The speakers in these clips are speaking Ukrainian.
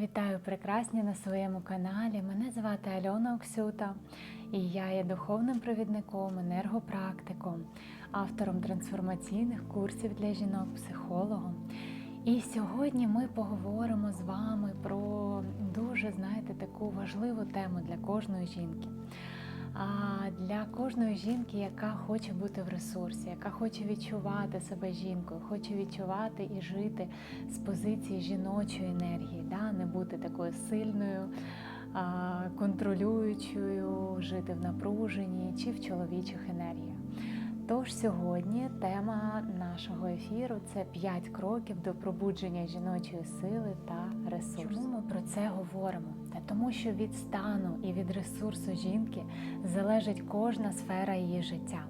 Вітаю прекрасні на своєму каналі. Мене звати Альона Оксюта, і я є духовним провідником, енергопрактиком, автором трансформаційних курсів для жінок, психологом. І сьогодні ми поговоримо з вами про дуже, знаєте, таку важливу тему для кожної жінки. А для кожної жінки, яка хоче бути в ресурсі, яка хоче відчувати себе жінкою, хоче відчувати і жити з позиції жіночої енергії, да? не бути такою сильною, контролюючою, жити в напруженні чи в чоловічих енергіях. Тож сьогодні тема нашого ефіру це 5 кроків до пробудження жіночої сили та ресурсу. Чому ми про це говоримо? Та тому, що від стану і від ресурсу жінки залежить кожна сфера її життя.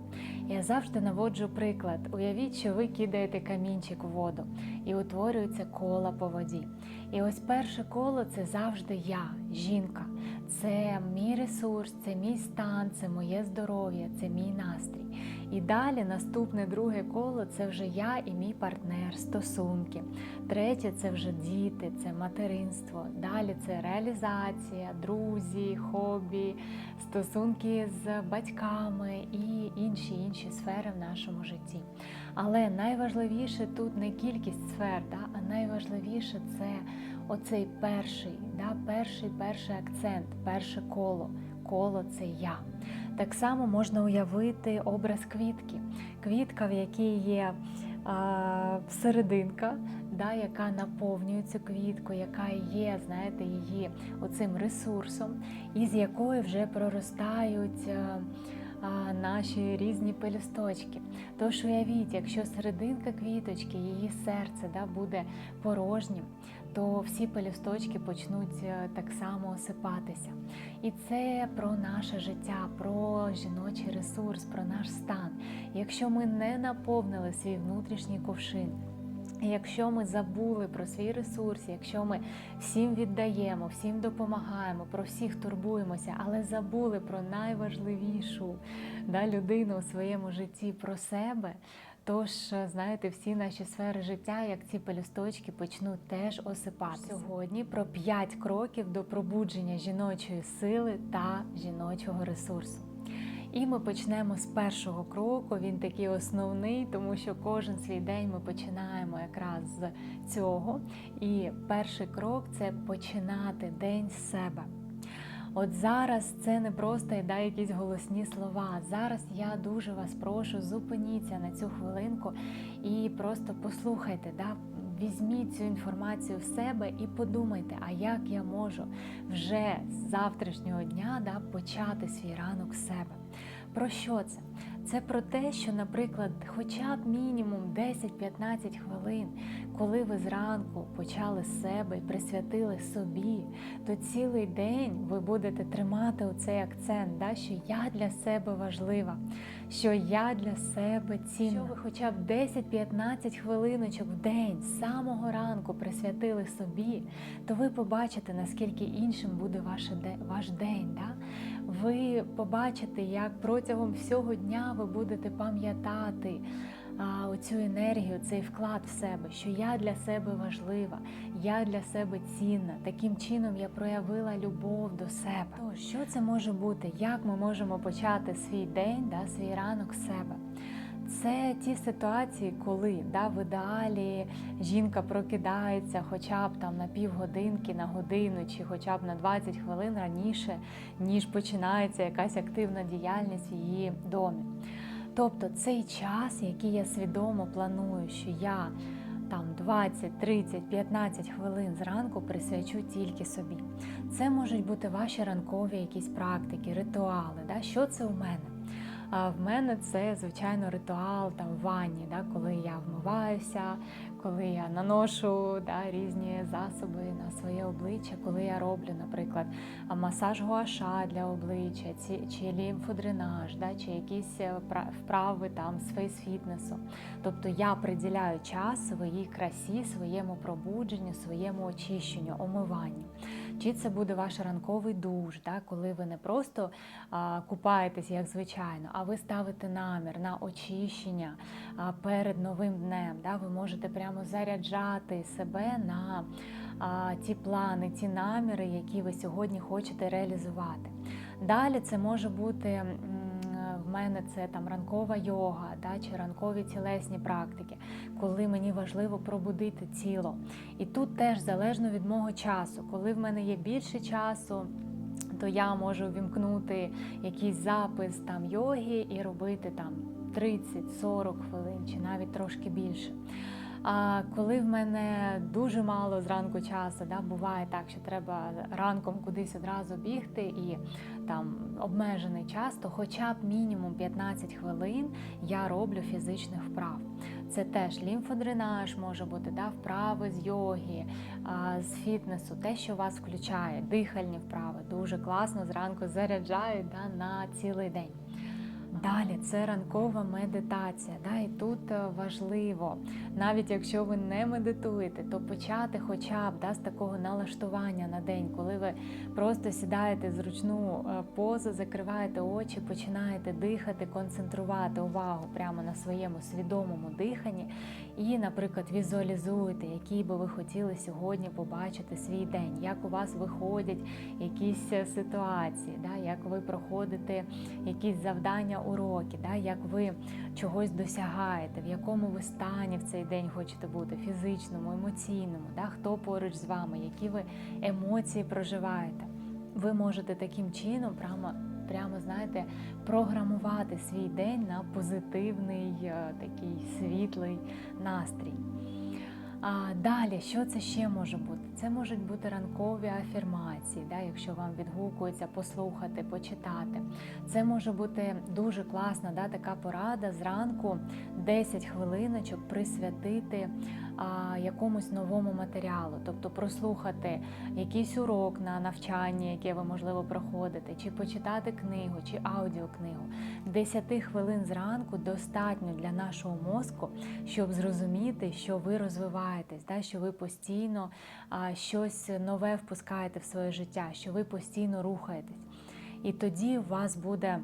Я завжди наводжу приклад. Уявіть, що ви кидаєте камінчик у воду і утворюється кола по воді. І ось перше коло це завжди я, жінка. Це мій ресурс, це мій стан, це моє здоров'я, це мій настрій. І далі наступне друге коло це вже я і мій партнер, стосунки. Третє це вже діти, це материнство. Далі це реалізація, друзі, хобі, стосунки з батьками і інші інші сфери в нашому житті. Але найважливіше тут не кількість сфер, да, а найважливіше це оцей перший, да, перший, перший акцент, перше коло. Коло це я. Так само можна уявити образ квітки. Квітка, в якій є серединка, да, яка наповнює цю квітку, яка є, знаєте, її оцим ресурсом, і з якої вже проростають. А, Наші різні пелюсточки. Тож уявіть, якщо серединка квіточки, її серце да, буде порожнім, то всі пелюсточки почнуть е, так само осипатися. І це про наше життя, про жіночий ресурс, про наш стан. Якщо ми не наповнили свій внутрішній ковшин, Якщо ми забули про свій ресурс, якщо ми всім віддаємо, всім допомагаємо, про всіх турбуємося, але забули про найважливішу да, людину у своєму житті про себе, тож, знаєте, всі наші сфери життя, як ці пелюсточки, почнуть теж осипати. Сьогодні про 5 кроків до пробудження жіночої сили та жіночого ресурсу. І ми почнемо з першого кроку. Він такий основний, тому що кожен свій день ми починаємо якраз з цього. І перший крок це починати день з себе. От зараз це не просто йде якісь голосні слова. Зараз я дуже вас прошу, зупиніться на цю хвилинку і просто послухайте. да, Візьміть цю інформацію в себе і подумайте, а як я можу вже з завтрашнього дня да, почати свій ранок з себе. Про що це? Це про те, що, наприклад, хоча б мінімум 10-15 хвилин, коли ви зранку почали з себе і присвятили собі, то цілий день ви будете тримати оцей акцент, да, що я для себе важлива, що я для себе цінна. Що ви хоча б 10-15 хвилиночок в день з самого ранку присвятили собі, то ви побачите, наскільки іншим буде ваш день. Да? Ви побачите, як протягом всього дня ви будете пам'ятати оцю енергію, цей вклад в себе, що я для себе важлива, я для себе цінна. Таким чином я проявила любов до себе. То що це може бути? Як ми можемо почати свій день, да, свій ранок з себе? Це ті ситуації, коли да, в ідеалі жінка прокидається хоча б там на півгодинки, на годину, чи хоча б на 20 хвилин раніше, ніж починається якась активна діяльність в її домі. Тобто цей час, який я свідомо планую, що я там 20, 30, 15 хвилин зранку присвячу тільки собі. Це можуть бути ваші ранкові якісь практики, ритуали. Да? Що це у мене? А в мене це, звичайно, ритуал там ванні, да, коли я вмиваюся, коли я наношу да, різні засоби на своє обличчя, коли я роблю, наприклад, масаж гуаша для обличчя, чи лімфодренаж, да, чи якісь е, вправи там з фейс-фітнесу. Тобто я приділяю час своїй красі, своєму пробудженню, своєму очищенню, омиванню. Чи це буде ваш ранковий душ, так, коли ви не просто а, купаєтесь, як звичайно, а ви ставите намір на очищення а, перед новим днем. Так, ви можете прямо заряджати себе на а, ті плани, ті наміри, які ви сьогодні хочете реалізувати. Далі це може бути. Мене це там ранкова йога да, чи ранкові тілесні практики, коли мені важливо пробудити тіло. І тут теж залежно від мого часу. Коли в мене є більше часу, то я можу вімкнути якийсь запис там йоги і робити там 30-40 хвилин чи навіть трошки більше. А коли в мене дуже мало зранку часу, да, буває так, що треба ранком кудись одразу бігти і там обмежений час, то хоча б мінімум 15 хвилин я роблю фізичних вправ. Це теж лімфодренаж, може бути да, вправи з йоги, з фітнесу, те, що вас включає, дихальні вправи, дуже класно зранку заряджають да, на цілий день. Далі це ранкова медитація. Да, І тут е, важливо, навіть якщо ви не медитуєте, то почати хоча б да, з такого налаштування на день, коли ви просто сідаєте зручну е, позу, закриваєте очі, починаєте дихати, концентрувати увагу прямо на своєму свідомому диханні і, наприклад, візуалізуєте, який би ви хотіли сьогодні побачити свій день, як у вас виходять якісь е, ситуації, да, як ви проходите якісь завдання уроки, да, як ви чогось досягаєте, в якому ви стані в цей день хочете бути, фізичному, емоційному, да, хто поруч з вами, які ви емоції проживаєте. Ви можете таким чином прямо, прямо знаєте, програмувати свій день на позитивний, е, такий світлий настрій. А далі, що це ще може бути? Це можуть бути ранкові афірмації, да, якщо вам відгукується послухати, почитати. Це може бути дуже класна да, така порада зранку 10 хвилиночок присвятити якомусь новому матеріалу, тобто прослухати якийсь урок на навчанні, яке ви можливо проходите, чи почитати книгу, чи аудіокнигу. 10 хвилин зранку достатньо для нашого мозку, щоб зрозуміти, що ви розвиваєтесь, да, що ви постійно щось нове впускаєте в своє життя, що ви постійно рухаєтесь. І тоді у вас буде.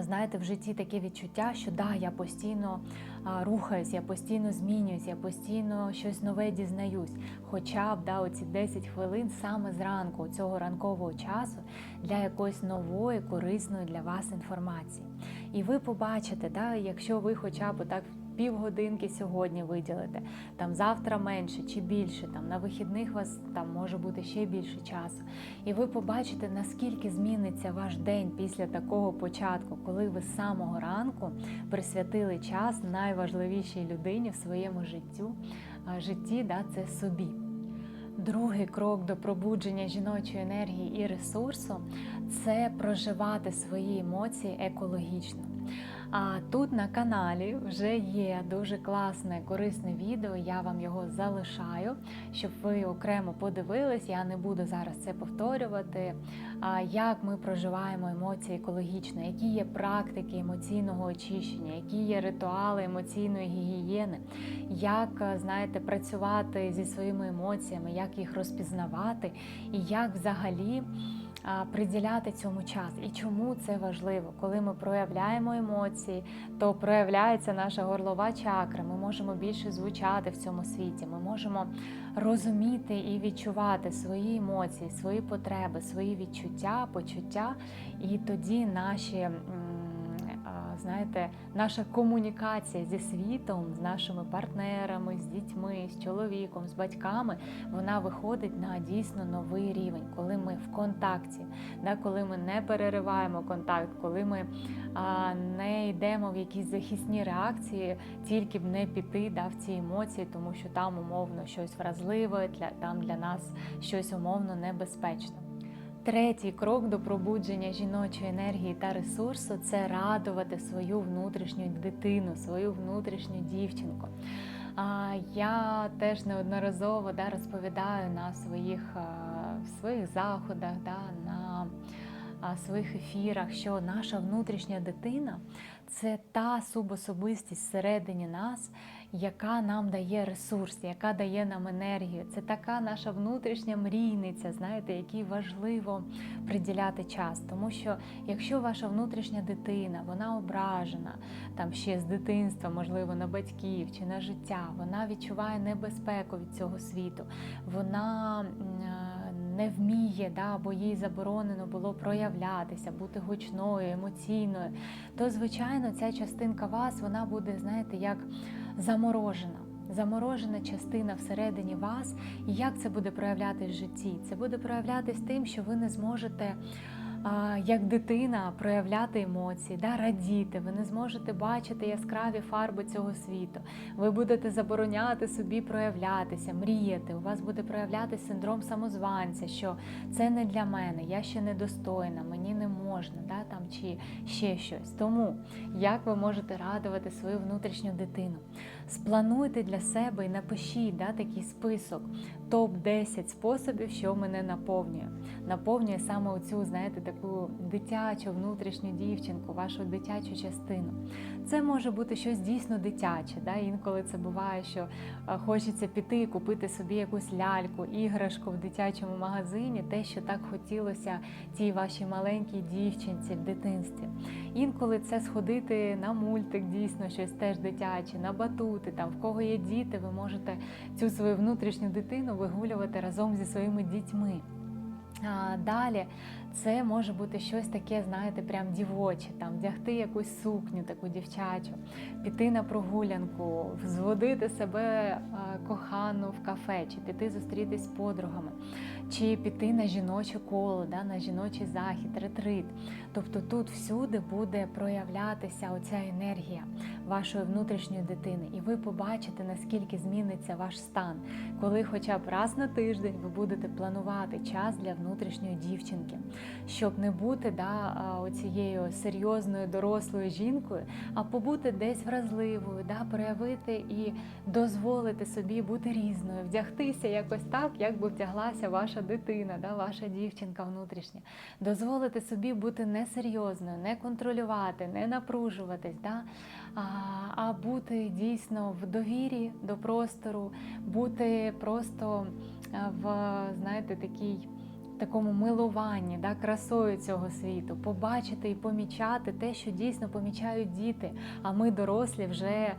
Знаєте, в житті таке відчуття, що да, я постійно рухаюсь, я постійно змінююсь, я постійно щось нове дізнаюсь. Хоча б да, оці 10 хвилин саме зранку, цього ранкового часу, для якоїсь нової, корисної для вас інформації. І ви побачите, да, якщо ви хоча б так півгодинки сьогодні виділите, там завтра менше чи більше, там на вихідних вас там може бути ще більше часу. І ви побачите, наскільки зміниться ваш день після такого початку, коли ви з самого ранку присвятили час найважливішій людині в своєму життю, житті, да, це собі. Другий крок до пробудження жіночої енергії і ресурсу це проживати свої емоції екологічно. А тут на каналі вже є дуже класне корисне відео. Я вам його залишаю, щоб ви окремо подивились. Я не буду зараз це повторювати. Як ми проживаємо емоції екологічно, які є практики емоційного очищення, які є ритуали емоційної гігієни, як знаєте, працювати зі своїми емоціями, як їх розпізнавати, і як взагалі приділяти цьому час. І чому це важливо? Коли ми проявляємо емоції, то проявляється наша горлова чакра. Ми можемо більше звучати в цьому світі. Ми можемо розуміти і відчувати свої емоції, свої потреби, свої відчуття, почуття, і тоді наші. Знаєте, наша комунікація зі світом, з нашими партнерами, з дітьми, з чоловіком, з батьками, вона виходить на дійсно новий рівень, коли ми в контакті, да, коли ми не перериваємо контакт, коли ми а, не йдемо в якісь захисні реакції, тільки б не піти да, в ці емоції, тому що там умовно щось вразливе, для, там для нас щось умовно небезпечне. Третій крок до пробудження жіночої енергії та ресурсу це радувати свою внутрішню дитину, свою внутрішню дівчинку. А, Я теж неодноразово да, розповідаю на своїх, своїх заходах, да, на своїх ефірах, що наша внутрішня дитина це та субособистість всередині нас, яка нам дає ресурс, яка дає нам енергію. Це така наша внутрішня мрійниця, знаєте, якій важливо приділяти час. Тому що якщо ваша внутрішня дитина, вона ображена, там ще з дитинства, можливо, на батьків чи на життя, вона відчуває небезпеку від цього світу, вона не вміє, да, або їй заборонено було проявлятися, бути гучною, емоційною, то звичайно ця частинка вас вона буде, знаєте, як заморожена. Заморожена частина всередині вас, і як це буде проявлятись в житті? Це буде проявлятись тим, що ви не зможете як дитина проявляти емоції, да, радіти, ви не зможете бачити яскраві фарби цього світу. Ви будете забороняти собі проявлятися, мріяти. У вас буде проявлятися синдром самозванця, що це не для мене, я ще недостойна, мені не можна, да, там, чи ще щось. Тому як ви можете радувати свою внутрішню дитину? Сплануйте для себе і напишіть да, такий список топ-10 способів, що мене наповнює. Наповнює саме оцю, знаєте, таку дитячу внутрішню дівчинку, вашу дитячу частину. Це може бути щось дійсно дитяче. Да? Інколи це буває, що хочеться піти і купити собі якусь ляльку, іграшку в дитячому магазині, те, що так хотілося тій вашій маленькій дівчинці в дитинстві. Інколи це сходити на мультик, дійсно щось теж дитяче, на батути. Там в кого є діти, ви можете цю свою внутрішню дитину вигулювати разом зі своїми дітьми. А, Далі це може бути щось таке, знаєте, прям дівоче, там вдягти якусь сукню, таку дівчачу, піти на прогулянку, зводити себе кохану в кафе, чи піти зустрітись з подругами, чи піти на жіноче коло, да, на жіночий захід, ретрит. Тобто тут всюди буде проявлятися оця енергія вашої внутрішньої дитини, і ви побачите, наскільки зміниться ваш стан, коли хоча б раз на тиждень ви будете планувати час для внутрішньої дівчинки, щоб не бути да, оцією серйозною дорослою жінкою, а побути десь вразливою, да, проявити і дозволити собі бути різною, вдягтися якось так, як би вдяглася ваша дитина, да, ваша дівчинка внутрішня, дозволити собі бути несерйозною, не контролювати, не напружуватись, да, а, а бути дійсно в довірі до простору, бути просто в знаєте, такій такому милуванні, да, красою цього світу, побачити і помічати те, що дійсно помічають діти. А ми, дорослі, вже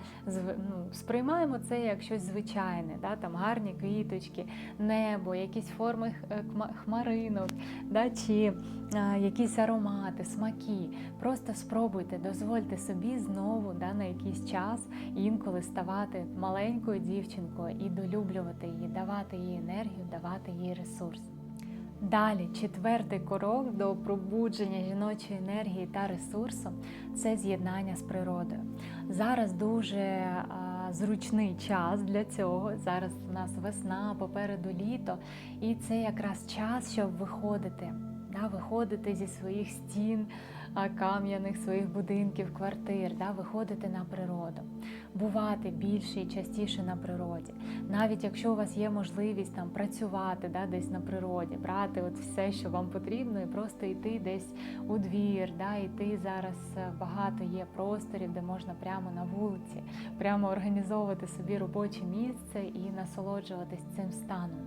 ну, сприймаємо це як щось звичайне, да, там гарні квіточки, небо, якісь форми е, хмаринок, да, чи а, якісь аромати, смаки. Просто спробуйте, дозвольте собі знову да, на якийсь час інколи ставати маленькою дівчинкою і долюблювати її, давати їй енергію, давати їй ресурс. Далі, четвертий крок до пробудження жіночої енергії та ресурсу це з'єднання з природою. Зараз дуже зручний час для цього. Зараз у нас весна, попереду літо, і це якраз час, щоб виходити, да, виходити зі своїх стін кам'яних своїх будинків, квартир, да, виходити на природу, бувати більше і частіше на природі. Навіть якщо у вас є можливість там працювати да, десь на природі, брати от все, що вам потрібно, і просто йти десь у двір, да, йти зараз е, багато є просторів, де можна прямо на вулиці, прямо організовувати собі робоче місце і насолоджуватись цим станом.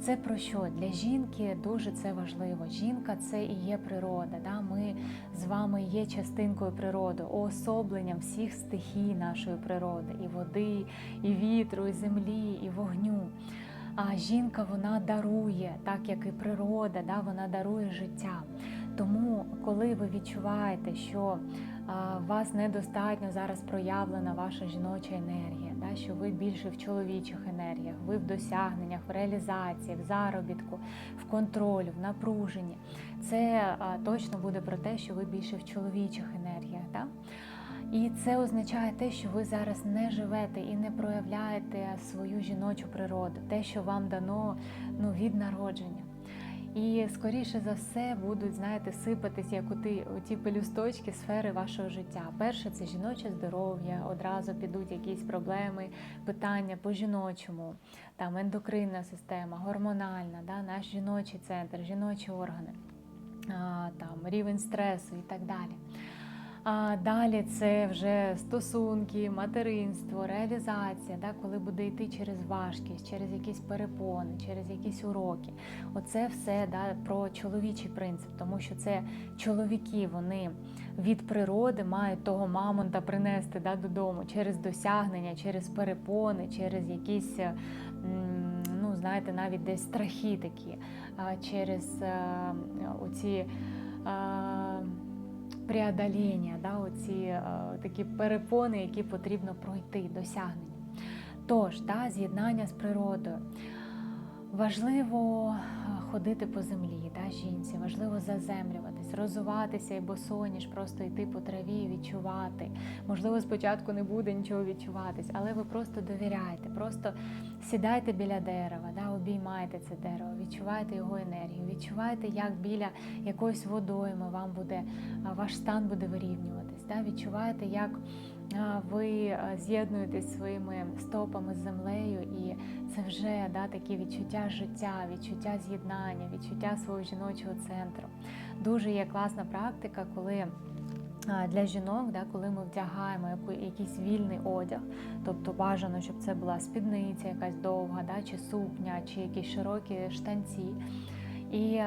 Це про що? Для жінки дуже це важливо. Жінка це і є природа. Да? Ми з вами є частинкою природи, уособленням всіх стихій нашої природи, і води, і вітру, і землі, і вогню. А жінка вона дарує, так як і природа, да? вона дарує життя. Тому, коли ви відчуваєте, що вас недостатньо зараз проявлена ваша жіноча енергія, да, що ви більше в чоловічих енергіях, ви в досягненнях, в реалізації, в заробітку, в контролі, в напруженні, це точно буде про те, що ви більше в чоловічих енергіях. Да? І це означає те, що ви зараз не живете і не проявляєте свою жіночу природу, те, що вам дано ну, від народження. І скоріше за все будуть, знаєте, сипатись як у ті, у ті пелюсточки сфери вашого життя. Перше це жіноче здоров'я, одразу підуть якісь проблеми, питання по жіночому, там ендокринна система, гормональна, да, наш жіночий центр, жіночі органи. а, там, рівень стресу і так далі. А далі це вже стосунки, материнство, реалізація, да, коли буде йти через важкість, через якісь перепони, через якісь уроки. Оце все да, про чоловічий принцип, тому що це чоловіки, вони від природи мають того мамонта принести да, додому через досягнення, через перепони, через якісь, ну знаєте, навіть десь страхи такі, через е, оці. Преодоління, да, оці е, такі перепони, які потрібно пройти, досягнення. Тож, да, з'єднання з природою. Важливо е, ходити по землі, да, жінці, важливо заземлюватись, розуватися і босоніж, просто йти по траві і відчувати. Можливо, спочатку не буде нічого відчуватись, але ви просто довіряєте, просто сідайте біля дерева, да, обіймайте це дерево, відчувайте його енергію, відчувайте, як біля якоїсь водойми вам буде, ваш стан буде вирівнюватись. Да, відчуваєте, як ви а, з'єднуєтесь своїми стопами з землею, і це вже да, такі відчуття життя, відчуття з'єднання, відчуття свого жіночого центру. Дуже є класна практика, коли для жінок, да, коли ми вдягаємо якийсь вільний одяг, тобто бажано, щоб це була спідниця, якась довга, да, чи сукня, чи якісь широкі штанці. І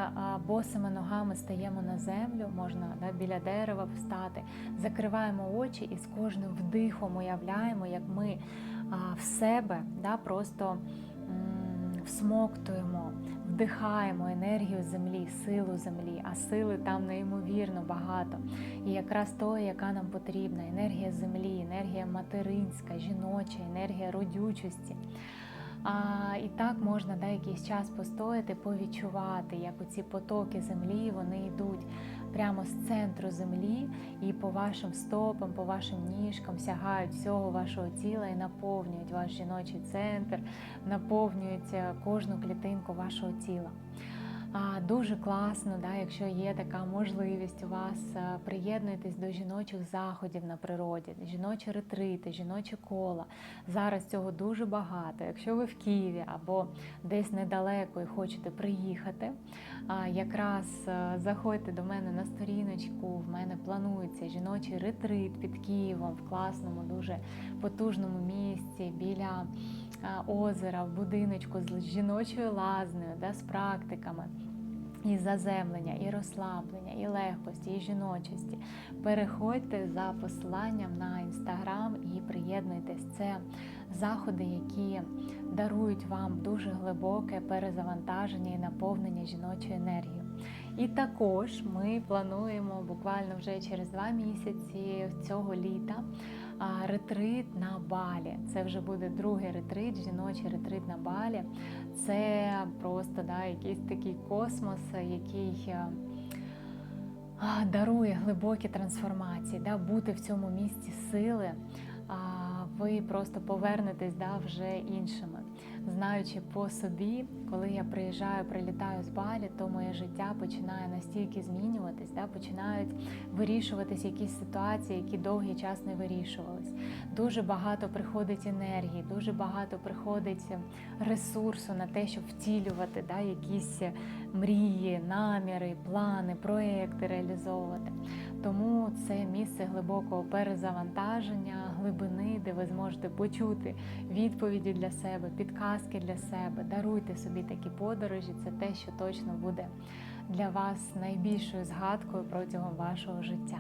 босими ногами стаємо на землю, можна да, біля дерева встати, закриваємо очі і з кожним вдихом уявляємо, як ми в себе да, просто всмоктуємо, вдихаємо енергію землі, силу землі, а сили там неймовірно багато. І якраз тої, яка нам потрібна: енергія землі, енергія материнська, жіноча, енергія родючості. А, і так можна да, якийсь час постояти, повідчувати, як оці потоки землі вони йдуть прямо з центру землі і по вашим стопам, по вашим ніжкам сягають всього вашого тіла і наповнюють ваш жіночий центр, наповнюють е, кожну клітинку вашого тіла. Дуже класно, да, якщо є така можливість у вас, е, приєднуйтесь до жіночих заходів на природі, жіночі ретрити, жіночі кола. Зараз цього дуже багато. Якщо ви в Києві або десь недалеко і хочете приїхати, якраз е, заходьте до мене на сторіночку. В мене планується жіночий ретрит під Києвом в класному, дуже потужному місці біля озера, в будиночку з жіночою лазнею, да, з практиками. І заземлення, і розслаблення, і легкості, і жіночості. Переходьте за посиланням на інстаграм і приєднуйтесь. Це заходи, які дарують вам дуже глибоке перезавантаження і наповнення жіночою енергією. І також ми плануємо буквально вже через два місяці цього літа ретрит на Балі. Це вже буде другий ретрит, жіночий ретрит на Балі. Це просто да, якийсь такий космос, який е, дарує глибокі трансформації, да, бути в цьому місці сили. А, ви просто повернетесь да, вже іншими. Знаючи по собі, коли я приїжджаю, прилітаю з Балі, то моє життя починає настільки змінюватись, да, починають вирішуватись якісь ситуації, які довгий час не вирішувались. Дуже багато приходить енергії, дуже багато приходить ресурсу на те, щоб втілювати да, якісь мрії, наміри, плани, проекти реалізовувати. Тому це місце глибокого перезавантаження, глибини, де ви зможете почути відповіді для себе, підказки для себе. Даруйте собі такі подорожі. Це те, що точно буде для вас найбільшою згадкою протягом вашого життя.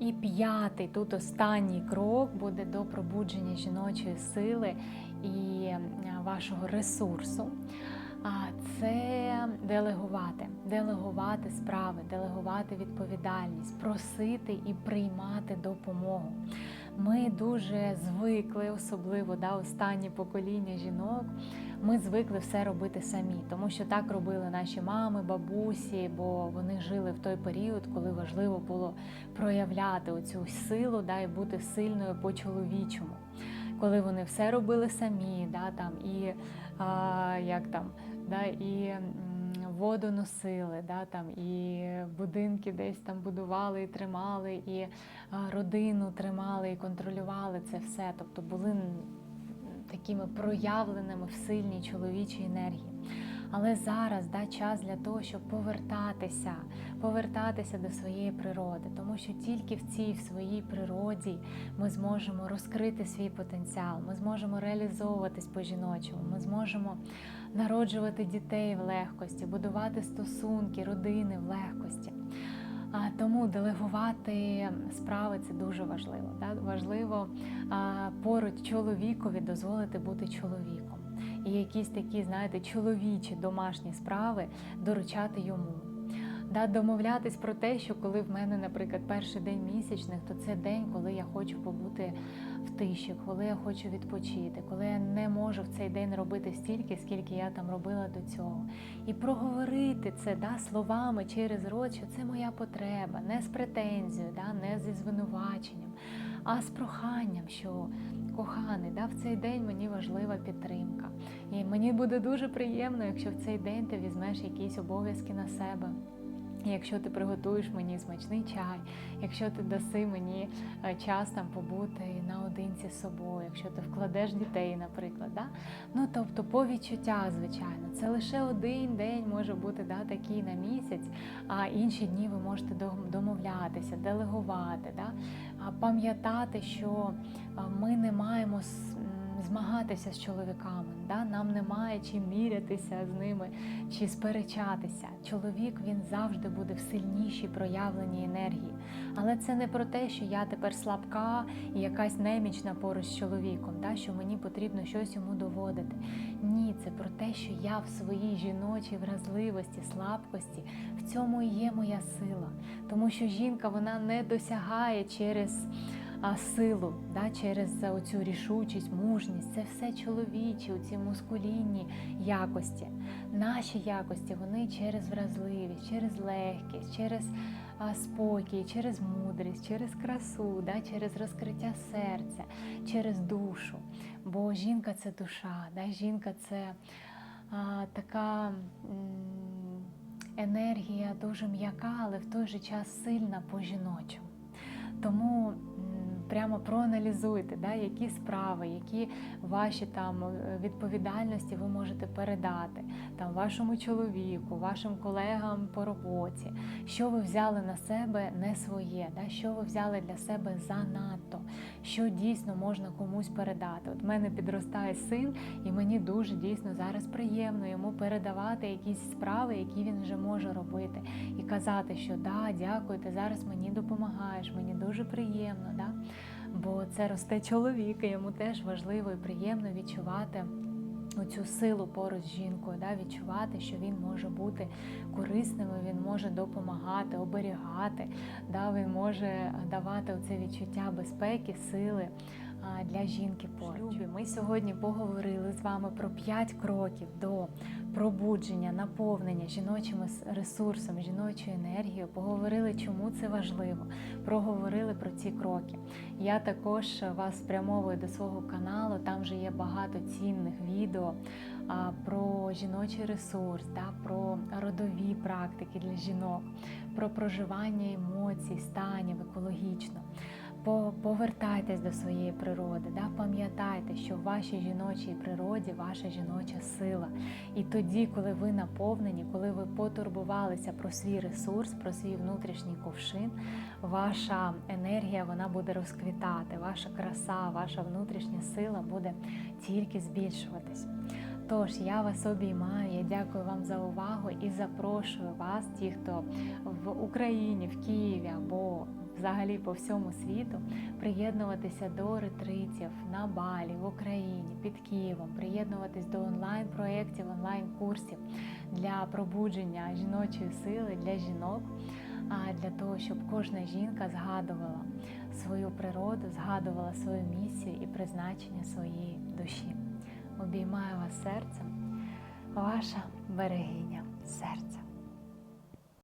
І п'ятий, тут останній крок буде до пробудження жіночої сили і е, вашого ресурсу. А це делегувати, делегувати справи, делегувати відповідальність, просити і приймати допомогу. Ми дуже звикли, особливо да, останнє покоління жінок. Ми звикли все робити самі, тому що так робили наші мами, бабусі, бо вони жили в той період, коли важливо було проявляти оцю силу да, і бути сильною по-чоловічому. Коли вони все робили самі, да, там, і а, як там, да, і воду носили, да, там, і будинки десь там будували і тримали, і родину тримали і контролювали це все. Тобто були такими проявленими в сильній чоловічій енергії. Але зараз да, час для того, щоб повертатися, повертатися до своєї природи, тому що тільки в цій в своїй природі ми зможемо розкрити свій потенціал, ми зможемо реалізовуватись по жіночому, ми зможемо народжувати дітей в легкості, будувати стосунки, родини в легкості. А тому делегувати справи це дуже важливо. Да? Важливо а, поруч чоловікові дозволити бути чоловіком. І якісь такі, знаєте, чоловічі домашні справи доручати йому. Да, домовлятись про те, що коли в мене, наприклад, перший день місячних, то це день, коли я хочу побути в тиші, коли я хочу відпочити, коли я не можу в цей день робити стільки, скільки я там робила до цього. І проговорити це да, словами через рот, що це моя потреба, не з претензією, да, не зі звинуваченням, а з проханням, що коханий, да, в цей день мені важлива підтримка. І мені буде дуже приємно, якщо в цей день ти візьмеш якісь обов'язки на себе. Якщо ти приготуєш мені смачний чай, якщо ти даси мені е, час там побути наодинці з собою, якщо ти вкладеш дітей, наприклад, да? ну тобто по відчуттях, звичайно, це лише один день може бути да, такий на місяць, а інші дні ви можете домовлятися, делегувати, да? пам'ятати, що ми не маємо змагатися з чоловіками, да? нам немає чим мірятися з ними чи сперечатися. Чоловік він завжди буде в сильнішій проявленій енергії. Але це не про те, що я тепер слабка і якась немічна поруч з чоловіком, да? що мені потрібно щось йому доводити. Ні, це про те, що я в своїй жіночій вразливості, слабкості, в цьому і є моя сила. Тому що жінка вона не досягає через силу, да, через оцю рішучість, мужність. Це все чоловічі, оці мускулінні якості. Наші якості вони через вразливість, через легкість, через а, спокій, через мудрість, через красу, да, через розкриття серця, через душу. Бо жінка це душа, да, жінка це а, така. Енергія дуже м'яка, але в той же час сильна по-жіночому. Тому м, прямо проаналізуйте, да, які справи, які ваші там е, відповідальності ви можете передати там вашому чоловіку, вашим колегам по роботі, що ви взяли на себе не своє, да, що ви взяли для себе занадто, що дійсно можна комусь передати. От в мене підростає син, і мені дуже дійсно зараз приємно йому передавати якісь справи, які він вже може робити, і казати, що да, дякую, ти зараз мені допомагаєш, мені дуже приємно. Да? Бо це росте чоловік, і йому теж важливо і приємно відчувати. цю силу поруч з жінкою, да, відчувати, що він може бути корисним, він може допомагати, оберігати, да, він може давати це відчуття безпеки, сили для жінки поруч. Любі, Ми сьогодні поговорили з вами про 5 кроків до пробудження, наповнення жіночим ес- ресурсом, жіночою енергією. Поговорили, чому це важливо. Проговорили про ці кроки. Я також вас спрямовую до свого каналу. Там вже є багато цінних відео про жіночий ресурс, да, про родові практики для жінок, про проживання емоцій, станів екологічно. По- Повертайтесь до своєї природи, да? пам'ятайте, що в вашій жіночій природі ваша жіноча сила. І тоді, коли ви наповнені, коли ви потурбувалися про свій ресурс, про свій внутрішній ковшин, ваша енергія вона буде розквітати, ваша краса, ваша внутрішня сила буде тільки збільшуватись. Тож я вас обіймаю, я дякую вам за увагу і запрошую вас, ті, хто в Україні, в Києві або взагалі по всьому світу, приєднуватися до ретритів на Балі, в Україні, під Києвом, приєднуватись до онлайн-проєктів, онлайн-курсів для пробудження жіночої сили для жінок, а для того, щоб кожна жінка згадувала свою природу, згадувала свою місію і призначення своєї душі. Обіймаю вас серцем, ваша берегиня.